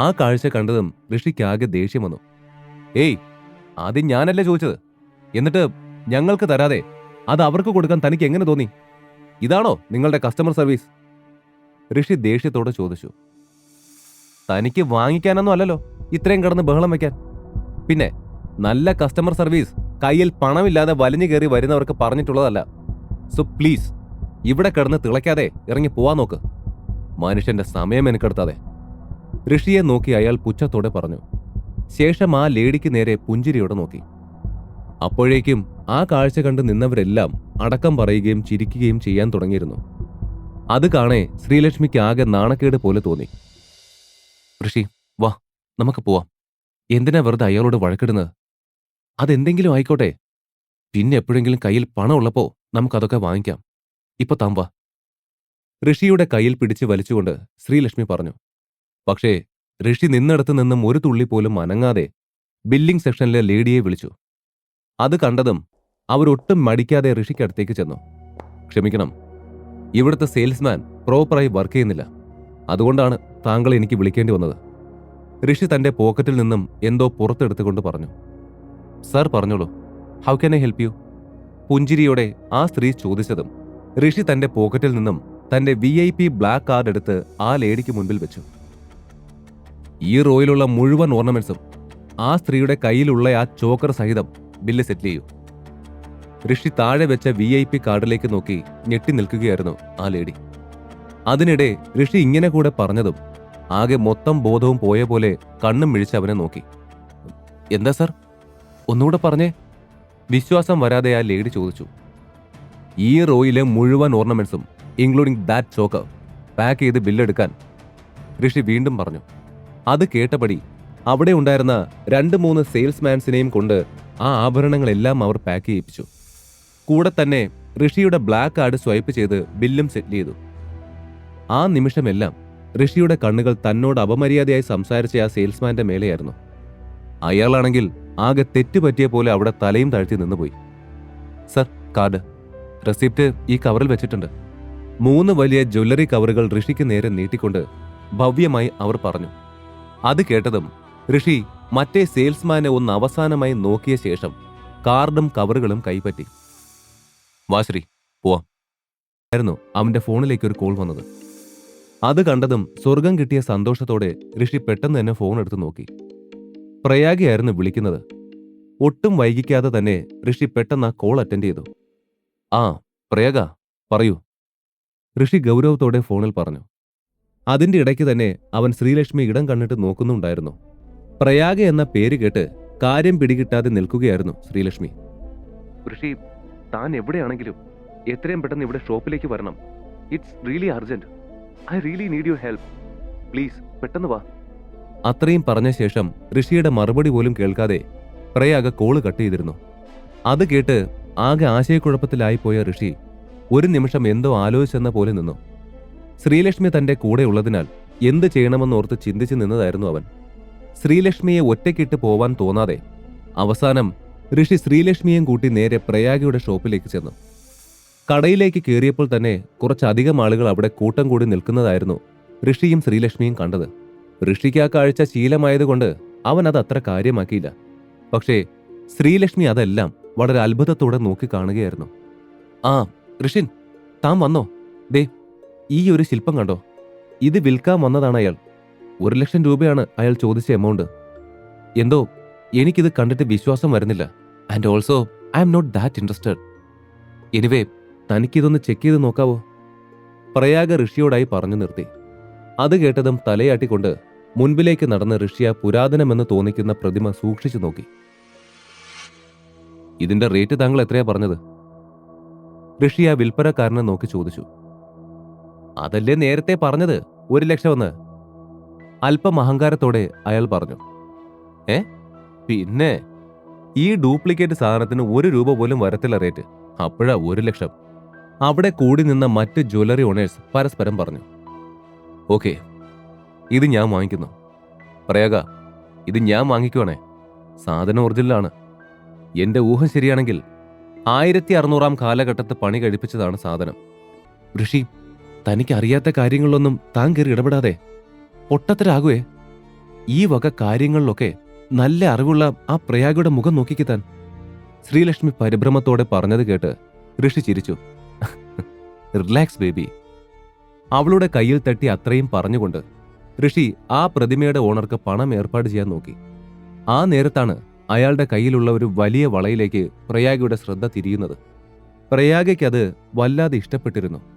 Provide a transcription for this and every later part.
ആ കാഴ്ച കണ്ടതും ഋഷിക്കാകെ ദേഷ്യം വന്നു. ഏയ് ആദ്യം ഞാനല്ലേ ചോദിച്ചത്? എന്നിട്ട് ഞങ്ങൾക്ക് തരാതെ അത് അവർക്ക് കൊടുക്കാൻ തനിക്ക് എങ്ങനെ തോന്നി? ഇതാണോ നിങ്ങളുടെ കസ്റ്റമർ സർവീസ് ഋഷി ദേഷ്യത്തോടെ ചോദിച്ചു. തനിക്ക് വാങ്ങിക്കാനൊന്നും അല്ലല്ലോ ഇത്രയും കിടന്ന് ബഹളം വയ്ക്കാൻ പിന്നെ നല്ല കസ്റ്റമർ സർവീസ് കയ്യിൽ പണമില്ലാതെ വലിഞ്ഞു കയറി വരുന്നവർക്ക് പറഞ്ഞിട്ടുള്ളതല്ല. സോ പ്ലീസ് ഇവിടെ കിടന്ന് തിളയ്ക്കാതെ ഇറങ്ങി പോവാൻ നോക്ക്. മനുഷ്യന്റെ സമയം എനിക്കെടുത്താതെ ഋഷിയെ നോക്കി അയാൾ പുച്ഛത്തോടെ പറഞ്ഞു. ശേഷം ആ ലേഡിക്ക് നേരെ പുഞ്ചിരിയോടെ നോക്കി. അപ്പോഴേക്കും ആ കാഴ്ച കണ്ട് നിന്നവരെല്ലാം അടക്കം പറയുകയും ചിരിക്കുകയും ചെയ്യാൻ തുടങ്ങിയിരുന്നു. അത് കാണേ ശ്രീലക്ഷ്മിക്ക് ആകെ നാണക്കേട് പോലെ തോന്നി. ഋഷി വാ നമുക്ക് പോവാം. എന്തിനാ വെറുതെ അയാളോട് വഴക്കിടുന്നത്? അതെന്തെങ്കിലും ആയിക്കോട്ടെ. പിന്നെ എപ്പോഴെങ്കിലും കയ്യിൽ പണം ഉള്ളപ്പോ നമുക്കതൊക്കെ വാങ്ങിക്കാം. ഇപ്പൊ വാ. ഋഷിയുടെ കയ്യിൽ പിടിച്ച് വലിച്ചുകൊണ്ട് ശ്രീലക്ഷ്മി പറഞ്ഞു. പക്ഷേ ഋഷി നിന്നിടത്തു നിന്നും ഒരു തുള്ളി പോലും അനങ്ങാതെ ബില്ലിംഗ് സെക്ഷനിലെ ലേഡിയെ വിളിച്ചു. അത് കണ്ടതും അവരൊട്ടും മടിക്കാതെ ഋഷിക്കടുത്തേക്ക് ചെന്നു. ക്ഷമിക്കണം ഇവിടുത്തെ സെയിൽസ്മാൻ പ്രോപ്പറായി വർക്ക് ചെയ്യുന്നില്ല. അതുകൊണ്ടാണ് താങ്കൾ എനിക്ക് വിളിക്കേണ്ടി വന്നത്. ഋഷി തന്റെ പോക്കറ്റിൽ നിന്നും എന്തോ പുറത്തെടുത്തുകൊണ്ട് പറഞ്ഞു. സർ പറഞ്ഞോളൂ. How can I help you? പുഞ്ചിരിയോടെ ആ സ്ത്രീ ചോദിച്ചതും ഋഷി തന്റെ പോക്കറ്റിൽ നിന്നും തന്റെ V I P black card എടുത്ത് ആ ലേഡിക്ക് മുൻപിൽ വെച്ചു. ഈ റോയിലുള്ള മുഴുവൻ ഓർണമെന്റ്സും ആ സ്ത്രീയുടെ കയ്യിലുള്ള ആ ചോക്കർ സഹിതം ബില്ല് സെറ്റിൽ ചെയ്യൂ. ഋഷി താഴെ വെച്ച വി ഐ പി കാർഡിലേക്ക് നോക്കി ഞെട്ടി നിൽക്കുകയായിരുന്നു ആ ലേഡി അതിനിടെ ഋഷി ഇങ്ങനെ കൂടെ പറഞ്ഞതും ആകെ മൊത്തം ബോധവും പോയ പോലെ കണ്ണും മിഴിച്ച് അവനെ നോക്കി. എന്താ സർ ഒന്നുകൂടെ പറഞ്ഞേ. വിശ്വാസം വരാതെ ആ ലേഡി ചോദിച്ചു. ഈ റോയിലെ മുഴുവൻ ഓർണമെന്റ്സും ഇൻക്ലൂഡിംഗ് ദാറ്റ് ചോക്കർ പാക്ക് ചെയ്ത് ബില്ലെടുക്കാൻ ഋഷി വീണ്ടും പറഞ്ഞു. അത് കേട്ടപടി അവിടെ ഉണ്ടായിരുന്ന രണ്ട് മൂന്ന് സെയിൽസ്മാൻസിനെയും കൊണ്ട് ആ ആഭരണങ്ങളെല്ലാം അവർ പാക്ക് ചെയ്യിപ്പിച്ചു. കൂടെ തന്നെ ഋഷിയുടെ ബ്ലാക്ക് കാർഡ് സ്വൈപ്പ് ചെയ്ത് ബില്ലും സെറ്റിൽ ചെയ്തു. ആ നിമിഷമെല്ലാം ഋഷിയുടെ കണ്ണുകൾ തന്നോട് അപമര്യാദയായി സംസാരിച്ച ആ സെയിൽസ്മാന്റെ മേലെയായിരുന്നു. അയാളാണെങ്കിൽ ആകെ തെറ്റുപറ്റിയ പോലെ അവിടെ തലയും താഴ്ത്തി നിന്നുപോയി. Sir card. റെസിപ്റ്റ് ഈ കവറിൽ വെച്ചിട്ടുണ്ട്. മൂന്ന് വലിയ ജ്വല്ലറി കവറുകൾ ഋഷിക്ക് നേരെ നീട്ടിക്കൊണ്ട് ഭവ്യമായി അവർ പറഞ്ഞു. അത് കേട്ടതും ഋഷി മറ്റേ സെയിൽസ്മാനെ ഒന്ന് അവസാനമായി നോക്കിയ ശേഷം കാർഡും കവറുകളും കൈപ്പറ്റി. വാശ്രീ പോവാം. ആയിരുന്നു അവന്റെ ഫോണിലേക്ക് ഒരു കോൾ വന്നത്. അത് കണ്ടതും സ്വർഗം കിട്ടിയ സന്തോഷത്തോടെ ഋഷി പെട്ടെന്ന് തന്നെ ഫോൺ എടുത്ത് നോക്കി. പ്രയാഗയായിരുന്നു വിളിക്കുന്നത്. ഒട്ടും വൈകിക്കാതെ തന്നെ ഋഷി പെട്ടെന്ന് ആ കോൾ അറ്റൻഡ് ചെയ്തു. ആ പ്രയാഗ പറയൂ. ഋഷി ഗൗരവത്തോടെ ഫോണിൽ പറഞ്ഞു. അതിന്റെ ഇടയ്ക്ക് തന്നെ അവൻ ശ്രീലക്ഷ്മി ഇടം കണ്ടിട്ട് നോക്കുന്നുണ്ടായിരുന്നു. പ്രയാഗ എന്ന പേര് കേട്ട് കാര്യം പിടികിട്ടാതെ നിൽക്കുകയായിരുന്നു ശ്രീലക്ഷ്മി. ഋഷി താൻ എവിടെയാണെങ്കിലും എത്രയും പെട്ടെന്ന് ഇവിടെ ഷോപ്പിലേക്ക് വരണം. It's really urgent I really need you help please പെട്ടെന്ന് വാ. അത്രയും പറഞ്ഞ ശേഷം ഋഷിയുടെ മറുപടി പോലും കേൾക്കാതെ പ്രയാഗ കോൾ കട്ട് ചെയ്തിരുന്നു. അത് കേട്ട് ആകെ ആശയക്കുഴപ്പത്തിലായിപ്പോയ ഋഷി ഒരു നിമിഷം എന്തോ ആലോചിച്ചെന്ന പോലെ നിന്നു. ശ്രീലക്ഷ്മി തന്റെ കൂടെ ഉള്ളതിനാൽ എന്ത് ചെയ്യണമെന്നോർത്ത് ചിന്തിച്ചു നിന്നതായിരുന്നു അവൻ. ശ്രീലക്ഷ്മിയെ ഒറ്റയ്ക്കിട്ട് പോവാൻ തോന്നാതെ അവസാനം ഋഷി ശ്രീലക്ഷ്മിയെയും കൂട്ടി നേരെ പ്രയാഗയുടെ ഷോപ്പിലേക്ക് ചെന്നു. കടയിലേക്ക് കയറിയപ്പോൾ തന്നെ കുറച്ചധികം ആളുകൾ അവിടെ കൂട്ടം കൂടി നിൽക്കുന്നതായിരുന്നു ഋഷിയും ശ്രീലക്ഷ്മിയും കണ്ടത്. ഋഷിക്ക് ആ കാഴ്ച ശീലമായതുകൊണ്ട് അവൻ അത് അത്ര കാര്യമാക്കിയില്ല. പക്ഷേ ശ്രീലക്ഷ്മി അതെല്ലാം വളരെ അത്ഭുതത്തോടെ നോക്കി കാണുകയായിരുന്നു. ആ ഋഷിൻ താൻ വന്നോ? ദേ ഈ ഒരു ശില്പം കണ്ടോ? ഇത് വിൽക്കാൻ വന്നതാണ് അയാൾ. ഒരു ലക്ഷം രൂപയാണ് അയാൾ ചോദിച്ച എമൗണ്ട് എന്തോ എനിക്കിത് കണ്ടിട്ട് വിശ്വാസം വരുന്നില്ല. And also I'm not that interested anyway തനിക്കിതൊന്ന് check ചെയ്ത് നോക്കാവോ? പ്രയാഗ ഋഷിയോടായി പറഞ്ഞു നിർത്തി. അത് കേട്ടതും തലയാട്ടിക്കൊണ്ട് മുൻപിലേക്ക് നടന്ന ഋഷിയ പുരാതനമെന്ന് തോന്നിക്കുന്ന പ്രതിമ സൂക്ഷിച്ചു നോക്കി. ഇതിന്റെ റേറ്റ് താങ്കൾ എത്രയാ പറഞ്ഞത്? ഋഷിയ വിൽപ്പനക്കാരനെ നോക്കി ചോദിച്ചു. അതല്ലേ നേരത്തെ പറഞ്ഞത്? ഒരു ലക്ഷമെന്ന് അല്പം അഹങ്കാരത്തോടെ അയാൾ പറഞ്ഞു. ഏ? പിന്നെ ഈ ഡ്യൂപ്ലിക്കേറ്റ് സാധനത്തിന് ഒരു രൂപ പോലും വരത്തില്ല റേറ്റ്. അപ്പോഴാ ഒരു ലക്ഷം. അവിടെ കൂടി നിന്ന മറ്റ് ജ്വല്ലറി ഓണേഴ്സ് പരസ്പരം പറഞ്ഞു. ഓക്കെ ഇത് ഞാൻ വാങ്ങിക്കുന്നു. പ്രയാഗ ഇത് ഞാൻ വാങ്ങിക്കുവാണേ. സാധനം ഒറിജിനലാണ്. എന്റെ ഊഹം ശരിയാണെങ്കിൽ ആയിരത്തി അറുന്നൂറാം കാലഘട്ടത്ത് പണി കഴിപ്പിച്ചതാണ് സാധനം. ഋഷി തനിക്ക് അറിയാത്ത കാര്യങ്ങളിലൊന്നും താൻ കയറി ഇടപെടാതെ പൊട്ടത്തരാകുവേ. ഈ വക കാര്യങ്ങളിലൊക്കെ നല്ല അറിവുള്ള ആ പ്രയാഗയുടെ മുഖം നോക്കിക്കിത്താൻ ശ്രീലക്ഷ്മി പരിഭ്രമത്തോടെ പറഞ്ഞത് കേട്ട് ഋഷി ചിരിച്ചു. റിലാക്സ് ബേബി അവളുടെ കയ്യിൽ തട്ടി അത്രയും പറഞ്ഞുകൊണ്ട് ഋഷി ആ പ്രതിമയുടെ ഓണർക്ക് പണം ഏർപ്പാട് ചെയ്യാൻ നോക്കി. ആ നേരത്താണ് അയാളുടെ കയ്യിലുള്ള ഒരു വലിയ വളയിലേക്ക് പ്രയാഗയുടെ ശ്രദ്ധ തിരിയുന്നത്. പ്രയാഗയ്ക്ക് അത് വല്ലാതെ ഇഷ്ടപ്പെട്ടിരുന്നു.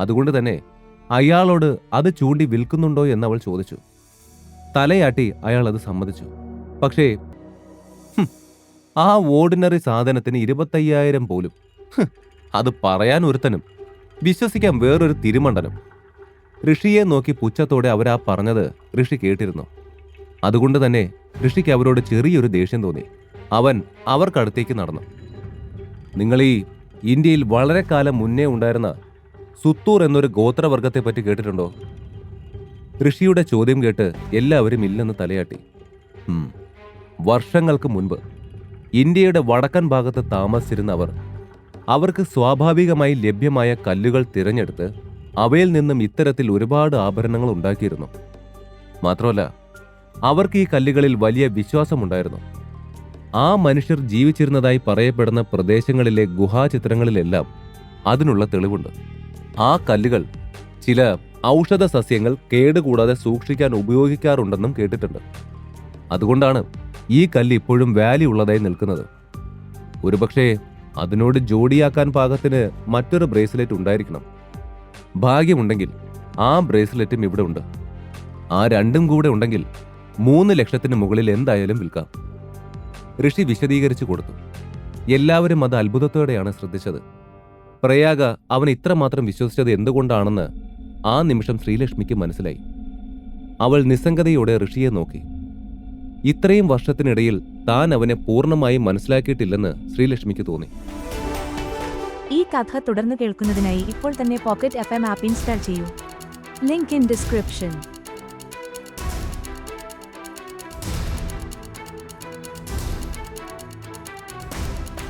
അതുകൊണ്ട് തന്നെ അയാളോട് അത് ചൂണ്ടി വിൽക്കുന്നുണ്ടോ എന്ന് അവൾ ചോദിച്ചു. തലയാട്ടി അയാൾ അത് സമ്മതിച്ചു. പക്ഷേ ആ ഓർഡിനറി സാധനത്തിന് ഇരുപത്തയ്യായിരം പോലും. അത് പറയാൻ ഒരുത്തനും വിശ്വസിക്കാൻ വേറൊരു തിരുമണ്ടനും. ഋഷിയെ നോക്കി പുച്ഛത്തോടെ അവരാ പറഞ്ഞത് ഋഷി കേട്ടിരുന്നു. അതുകൊണ്ട് തന്നെ ഋഷിക്ക് അവരോട് ചെറിയൊരു ദേഷ്യം തോന്നി. അവൻ അവർക്കടുത്തേക്ക് നടന്നു. നിങ്ങൾ ഈ ഇന്ത്യയിൽ വളരെ കാലം മുന്നേ ഉണ്ടായിരുന്ന സുത്തൂർ എന്നൊരു ഗോത്രവർഗത്തെ പറ്റി കേട്ടിട്ടുണ്ടോ? ഋഷിയുടെ ചോദ്യം കേട്ട് എല്ലാവരും ഇല്ലെന്ന് തലയാട്ടി. വർഷങ്ങൾക്ക് മുൻപ് ഇന്ത്യയുടെ വടക്കൻ ഭാഗത്ത് താമസിച്ചിരുന്ന അവർ അവർക്ക് സ്വാഭാവികമായി ലഭ്യമായ കല്ലുകൾ തിരഞ്ഞെടുത്ത് അവയിൽ നിന്നും ഇത്തരത്തിൽ ഒരുപാട് ആഭരണങ്ങൾ ഉണ്ടാക്കിയിരുന്നു. മാത്രമല്ല അവർക്ക് ഈ കല്ലുകളിൽ വലിയ വിശ്വാസമുണ്ടായിരുന്നു. ആ മനുഷ്യർ ജീവിച്ചിരുന്നതായി പറയപ്പെടുന്ന പ്രദേശങ്ങളിലെ ഗുഹാചിത്രങ്ങളിലെല്ലാം അതിനുള്ള തെളിവുണ്ട്. ആ കല്ലുകൾ ചില ഔഷധ സസ്യങ്ങൾ കേടുകൂടാതെ സൂക്ഷിക്കാൻ ഉപയോഗിക്കാറുണ്ടെന്നും കേട്ടിട്ടുണ്ട്. അതുകൊണ്ടാണ് ഈ കല്ല് ഇപ്പോഴും വാല്യൂ ഉള്ളതായി നിൽക്കുന്നത്. ഒരുപക്ഷെ അതിനോട് ജോഡിയാക്കാൻ പാകത്തിന് മറ്റൊരു ബ്രേസ്ലെറ്റ് ഉണ്ടായിരിക്കണം. ഭാഗ്യമുണ്ടെങ്കിൽ ആ ബ്രേസ്ലെറ്റും ഇവിടെ ഉണ്ട്. ആ രണ്ടും കൂടെ ഉണ്ടെങ്കിൽ മൂന്ന് ലക്ഷത്തിന് മുകളിൽ എന്തായാലും വിൽക്കാം. ഋഷി വിശദീകരിച്ചു കൊടുത്തു. എല്ലാവരും അത് അത്ഭുതത്തോടെയാണ് ശ്രദ്ധിച്ചത്. പ്രയാഗ അവൻ ഇത്രമാത്രം വിശ്വസിച്ചത് എന്തുകൊണ്ടാണെന്ന് ആ നിമിഷം ശ്രീലക്ഷ്മിക്ക് മനസ്സിലായി. അവൾ നിസ്സംഗതയോടെ ഋഷിയെ നോക്കി. ഇത്രയും വർഷത്തിനിടയിൽ താൻ അവനെ പൂർണമായും മനസ്സിലാക്കിയിട്ടില്ലെന്ന് ശ്രീലക്ഷ്മിക്ക് തോന്നി. ഈ കഥ തുടർന്ന് കേൾക്കുന്നതിനായി ഇപ്പോൾ തന്നെ pocket F M app install ചെയ്യൂ. Link in description